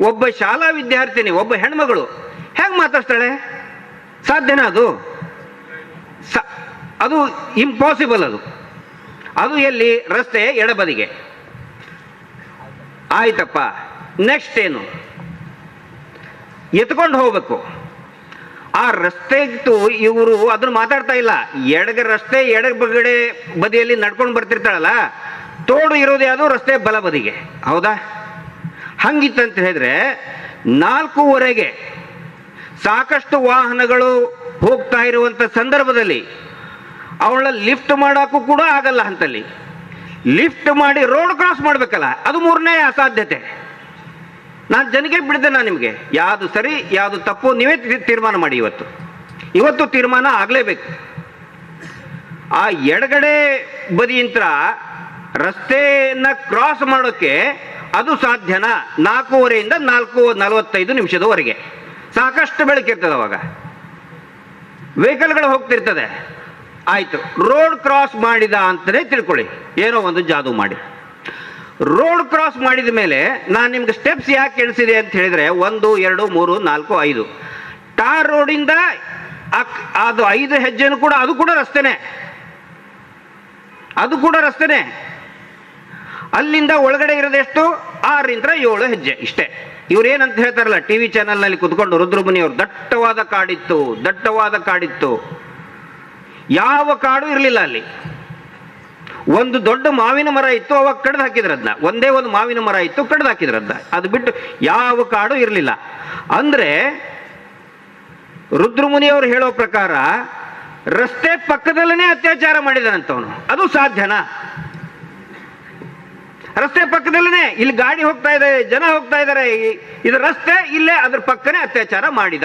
ಒಬ್ಬ ಶಾಲಾ ವಿದ್ಯಾರ್ಥಿನಿ, ಒಬ್ಬ ಹೆಣ್ಮಗಳು, ಹೆಂಗೆ ಮಾತಾಡ್ತಾಳೆ ಸಾಧ್ಯನಾ ಅದು? ಅದು ಇಂಪಾಸಿಬಲ್ ಅದು. ಅದು ಎಲ್ಲಿ? ರಸ್ತೆ ಎಡಬದಿಗೆ. ಆಯ್ತಪ್ಪ ನೆಕ್ಸ್ಟ್ ಏನು? ಎತ್ಕೊಂಡು ಹೋಗ್ಬೇಕು. ಆ ರಸ್ತೆಗಿತ್ತು ಇವರು ಅದನ್ನ ಮಾತಾಡ್ತಾ ಇಲ್ಲ. ಎಡಗ ರಸ್ತೆ ಬಗಡೆ ಬದಿಯಲ್ಲಿ ನಡ್ಕೊಂಡು ಬರ್ತಿರ್ತಾಳಲ್ಲ, ತೋಡು ಇರೋದು ಯಾವುದು? ರಸ್ತೆ ಬಲ ಬದಿಗೆ. ಹೌದಾ? ಹಂಗಿತ್ತಂತ ಹೇಳಿದ್ರೆ, ನಾಲ್ಕೂವರೆಗೆ ಸಾಕಷ್ಟು ವಾಹನಗಳು ಹೋಗ್ತಾ ಇರುವಂತ ಸಂದರ್ಭದಲ್ಲಿ ಅವಳ ಲಿಫ್ಟ್ ಮಾಡೋಕ್ಕೂ ಕೂಡ ಆಗಲ್ಲ ಅಂತಲ್ಲಿ. ಲಿಫ್ಟ್ ಮಾಡಿ ರೋಡ್ ಕ್ರಾಸ್ ಮಾಡಬೇಕಲ್ಲ, ಅದು ಮೂರನೇ ಅಸಾಧ್ಯತೆ. ನಾನು ಜನಕ್ಕೆ ಬಿಡಿದೆ ನಾನು ನಿಮಗೆ. ಯಾವುದು ಸರಿ, ಯಾವುದು ತಪ್ಪು, ನೀವೇ ತೀರ್ಮಾನ ಮಾಡಿ ಇವತ್ತು. ಇವತ್ತು ತೀರ್ಮಾನ ಆಗಲೇಬೇಕು. ಆ ಎಡಗಡೆ ಬದಿಯಂತ್ರ ರಸ್ತೆಯನ್ನು ಕ್ರಾಸ್ ಮಾಡೋಕ್ಕೆ ಅದು ಸಾಧ್ಯನಾ? ನಾಲ್ಕೂವರೆಯಿಂದ ನಾಲ್ಕು ನಲವತ್ತೈದು ನಿಮಿಷದವರೆಗೆ. ಸಾಕಷ್ಟು ಬೆಳಕಿರ್ತದೆ ಅವಾಗ. ವೆಹಿಕಲ್ಗಳು ಹೋಗ್ತಿರ್ತದೆ. ಆಯ್ತು. ರೋಡ್ ಕ್ರಾಸ್ ಮಾಡಿದ ಅಂತಲೇ ತಿಳ್ಕೊಳ್ಳಿ. ಏನೋ ಒಂದು ಜಾದು ಮಾಡಿ. ರೋಡ್ ಕ್ರಾಸ್ ಮಾಡಿದ ಮೇಲೆ ನಾನು ನಿಮ್ಗೆ ಸ್ಟೆಪ್ಸ್ ಯಾಕೆ ಎಣಿಸಿದೆ ಅಂತ ಹೇಳಿದ್ರೆ ಒಂದು, ಎರಡು, ಮೂರು, ನಾಲ್ಕು, ಐದು. ಟಾರ್ ರೋಡಿಂದ ಅದು ಐದು ಹೆಜ್ಜೆನೂ ಕೂಡ, ಅದು ಕೂಡ ರಸ್ತೆನೇ. ಅದು ಕೂಡ ರಸ್ತೆನೇ. ಅಲ್ಲಿಂದ ಒಳಗಡೆ ಇರೋದೆಷ್ಟು ಆರರಿಂದ ಏಳು ಹೆಜ್ಜೆ, ಇಷ್ಟೇ. ಇವ್ರು ಏನಂತ ಹೇಳ್ತಾರಲ್ಲ ಟಿ ವಿ ಚಾನಲ್ನಲ್ಲಿ ಕುತ್ಕೊಂಡು ರುದ್ರಮುನಿ ಅವರು ದಟ್ಟವಾದ ಕಾಡಿತ್ತು ದಟ್ಟವಾದ ಕಾಡಿತ್ತು. ಯಾವ ಕಾಡು ಇರಲಿಲ್ಲ ಅಲ್ಲಿ. ಒಂದು ದೊಡ್ಡ ಮಾವಿನ ಮರ ಇತ್ತು, ಅವಾಗ ಕಡ್ದು ಹಾಕಿದ್ರದ್ನ. ಒಂದೇ ಒಂದು ಮಾವಿನ ಮರ ಇತ್ತು, ಕಡ್ದು ಹಾಕಿದ್ರದ್ನ. ಅದು ಬಿಟ್ಟು ಯಾವ ಕಾಡು ಇರಲಿಲ್ಲ. ಅಂದ್ರೆ ರುದ್ರಮುನಿ ಅವರು ಹೇಳೋ ಪ್ರಕಾರ ರಸ್ತೆ ಪಕ್ಕದಲ್ಲೇ ಅತ್ಯಾಚಾರ ಮಾಡಿದನಂತವನು. ಅದು ಸಾಧ್ಯನಾ? ರಸ್ತೆ ಪಕ್ಕದಲ್ಲೇ ಇಲ್ಲಿ ಗಾಡಿ ಹೋಗ್ತಾ ಇದೆ, ಜನ ಹೋಗ್ತಾ ಇದ್ದಾರೆ ಇದು ರಸ್ತೆ ಇಲ್ಲೇ ಅದ್ರ ಪಕ್ಕನೇ ಅತ್ಯಾಚಾರ ಮಾಡಿದ.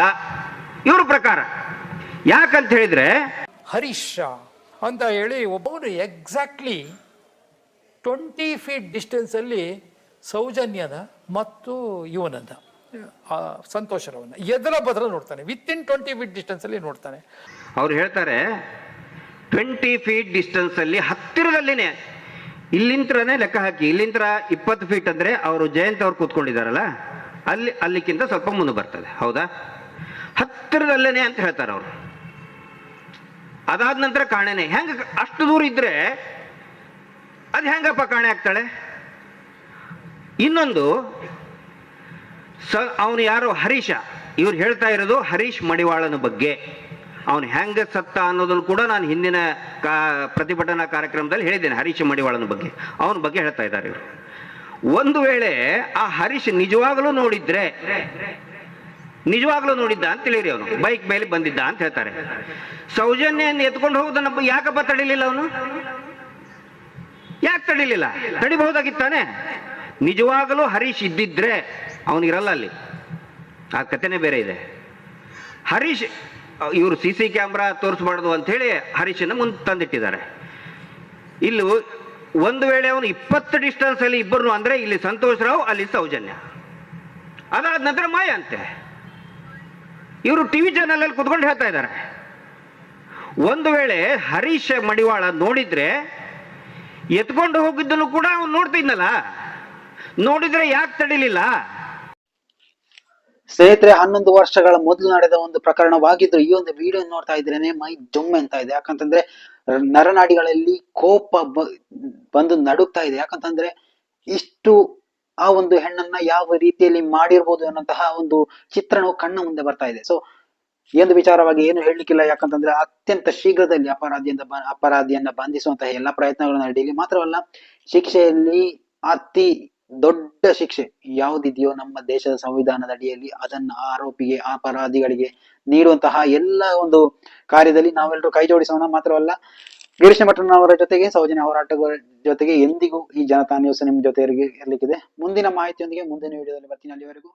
ಇವ್ರ ಪ್ರಕಾರ. ಯಾಕಂತ ಹೇಳಿದ್ರೆ ಹರೀಶ್ ಅಂತ ಹೇಳಿ ಒಬ್ಬರು ಎಕ್ಸಾಕ್ಟ್ಲಿ ಟ್ವೆಂಟಿ ಫೀಟ್ ಡಿಸ್ಟೆನ್ಸಲ್ಲಿ ಸೌಜನ್ಯದ ಮತ್ತು ಇವನದ ಸಂತೋಷರವನ್ನ, ಎದರ ಬದಲ ನೋಡ್ತಾನೆ ವಿತ್ ಇನ್ ಟ್ವೆಂಟಿ ಫೀಟ್ ಡಿಸ್ಟೆನ್ಸಲ್ಲಿ ನೋಡ್ತಾನೆ. ಅವ್ರು ಹೇಳ್ತಾರೆ ಟ್ವೆಂಟಿ ಫೀಟ್ ಡಿಸ್ಟೆನ್ಸಲ್ಲಿ ಹತ್ತಿರದಲ್ಲಿನೇ, ಇಲ್ಲಿಂತ್ರನೇ ಲೆಕ್ಕ ಹಾಕಿ, ಇಲ್ಲಿಂತ್ರ ಇಪ್ಪತ್ತು ಫೀಟ್ ಅಂದರೆ ಅವರು ಜಯಂತ್ ಅವ್ರು ಕೂತ್ಕೊಂಡಿದ್ದಾರಲ್ಲ ಅಲ್ಲಿ, ಅಲ್ಲಿಕ್ಕಿಂತ ಸ್ವಲ್ಪ ಮುಂದೆ ಬರ್ತದೆ, ಹೌದಾ? ಹತ್ತಿರದಲ್ಲೇನೆ ಅಂತ ಹೇಳ್ತಾರೆ ಅವರು. ಅದಾದ ನಂತರ ಕಾಣೆನೆ. ಹೆಂಗ ಅಷ್ಟು ದೂರ ಇದ್ರೆ ಅದು ಹೆಂಗಪ್ಪ ಕಾಣೆ ಆಗ್ತಾಳೆ? ಇನ್ನೊಂದು, ಸ, ಅವನು ಯಾರು ಹರೀಶ. ಇವ್ರು ಹೇಳ್ತಾ ಇರೋದು ಹರೀಶ್ ಮಡಿವಾಳನ ಬಗ್ಗೆ. ಅವನು ಹೆಂಗ ಸತ್ತ ಅನ್ನೋದನ್ನು ಕೂಡ ನಾನು ಹಿಂದಿನ ಕಾ, ಪ್ರತಿಭಟನಾ ಕಾರ್ಯಕ್ರಮದಲ್ಲಿ ಹೇಳಿದ್ದೇನೆ ಹರೀಶ್ ಮಡಿವಾಳನ ಬಗ್ಗೆ. ಅವನ ಬಗ್ಗೆ ಹೇಳ್ತಾ ಇದ್ದಾರೆ ಇವರು. ಒಂದು ವೇಳೆ ಆ ಹರೀಶ್ ನಿಜವಾಗಲೂ ನೋಡಿದ್ರೆ ನಿಜವಾಗ್ಲೂ ನೋಡಿದ್ದ ಅಂತ ತಿಳಿರಿ ಅವನು. ಬೈಕ್ ಮೇಲೆ ಬಂದಿದ್ದ ಅಂತ ಹೇಳ್ತಾರೆ. ಸೌಜನ್ಯ ಎತ್ಕೊಂಡು ಹೋಗುದನ್ನ ಯಾಕಪ್ಪ ತಡಿಲಿಲ್ಲ ಅವನು? ಯಾಕೆ ತಡಿಲಿಲ್ಲ? ತಡಿಬಹುದಾಗಿತ್ತಾನೆ? ನಿಜವಾಗಲೂ ಹರೀಶ್ ಇದ್ದಿದ್ರೆ ಅವನಿರಲ್ಲ ಅಲ್ಲಿ. ಆ ಕಥೆನೇ ಬೇರೆ ಇದೆ. ಹರೀಶ್, ಇವರು ಸಿ ಸಿ ಕ್ಯಾಮ್ರಾ ತೋರಿಸ್ಬಾರ್ದು ಅಂತ ಹೇಳಿ ಹರೀಶನ ಮುಂದೆ ತಂದಿಟ್ಟಿದ್ದಾರೆ. ಇಲ್ಲಿ ಒಂದು ವೇಳೆ ಅವನು ಇಪ್ಪತ್ತು ಡಿಸ್ಟೆನ್ಸ್ ಅಲ್ಲಿ ಇಬ್ಬರು ಅಂದ್ರೆ ಇಲ್ಲಿ ಸಂತೋಷ್ ರಾವ್, ಅಲ್ಲಿ ಸೌಜನ್ಯ. ಅದಾದ ನಂತರ ಮಾಯ ಅಂತೆ. ಇವರು ಟಿವಿ ಚಾನಲ್ ಅಲ್ಲಿ ಕುತ್ಕೊಂಡು ಹೇಳ್ತಾ ಇದ್ದಾರೆ. ಒಂದು ವೇಳೆ ಹರೀಶ್ ಮಡಿವಾಳ ನೋಡಿದ್ರೆ, ಎತ್ಕೊಂಡು ಹೋಗಿದ್ದನ್ನು ಕೂಡ ಅವ್ನು ನೋಡ್ತಿದ್ನಲ್ಲ ನೋಡಿದ್ರೆ ಯಾಕೆ ತಡಿಲಿಲ್ಲ? ಸ್ನೇಹಿತರೆ, ಹನ್ನೊಂದು ವರ್ಷಗಳ ಮೊದಲು ನಡೆದ ಒಂದು ಪ್ರಕರಣವಾಗಿದ್ದು, ಈ ಒಂದು ವಿಡಿಯೋ ನೋಡ್ತಾ ಇದ್ರೇನೆ ಮೈ ಜುಮ್ ಅಂತ ಇದೆ. ಯಾಕಂತಂದ್ರೆ, ನರನಾಡಿಗಳಲ್ಲಿ ಕೋಪ ಬಂದು ನಡುಗ್ತಾ ಇದೆ. ಯಾಕಂತಂದ್ರೆ, ಇಷ್ಟು ಆ ಒಂದು ಹೆಣ್ಣನ್ನ ಯಾವ ರೀತಿಯಲ್ಲಿ ಮಾಡಿರ್ಬೋದು ಅನ್ನೋಂತಹ ಒಂದು ಚಿತ್ರಣವು ಕಣ್ಣ ಮುಂದೆ ಬರ್ತಾ ಇದೆ. ಸೊ ಒಂದು ವಿಚಾರವಾಗಿ ಏನು ಹೇಳಲಿಕ್ಕಿಲ್ಲ, ಯಾಕಂತಂದ್ರೆ ಅತ್ಯಂತ ಶೀಘ್ರದಲ್ಲಿ ಅಪರಾಧಿಯಿಂದ ಅಪರಾಧಿಯನ್ನ ಬಂಧಿಸುವಂತಹ ಎಲ್ಲಾ ಪ್ರಯತ್ನಗಳು ನಡೆಯಲಿ. ಮಾತ್ರವಲ್ಲ, ಶಿಕ್ಷೆಯಲ್ಲಿ ಅತಿ ದೊಡ್ಡ ಶಿಕ್ಷೆ ಯಾವುದಿದೆಯೋ ನಮ್ಮ ದೇಶದ ಸಂವಿಧಾನದ ಅಡಿಯಲ್ಲಿ ಅದನ್ನ ಆರೋಪಿಗೆ, ಅಪರಾಧಿಗಳಿಗೆ ನೀಡುವಂತಹ ಎಲ್ಲ ಒಂದು ಕಾರ್ಯದಲ್ಲಿ ನಾವೆಲ್ಲರೂ ಕೈ ಜೋಡಿಸೋಣ ಮಾತ್ರವಲ್ಲ ಗಿರೀಶ್ ಅವರ ಜೊತೆಗೆ, ಸೌಜನ್ಯ ಹೋರಾಟಗಳ ಜೊತೆಗೆ ಎಂದಿಗೂ ಈ ಜನತಾ ನ್ಯೂಸ್ ನಿಮ್ ಜೊತೆ ಇರಲಿಕ್ಕಿದೆ. ಮುಂದಿನ ಮಾಹಿತಿಯೊಂದಿಗೆ ಮುಂದಿನ ವಿಡಿಯೋದಲ್ಲಿ ಬರ್ತೀನಿ ಅಲ್ಲಿವರೆಗೂ.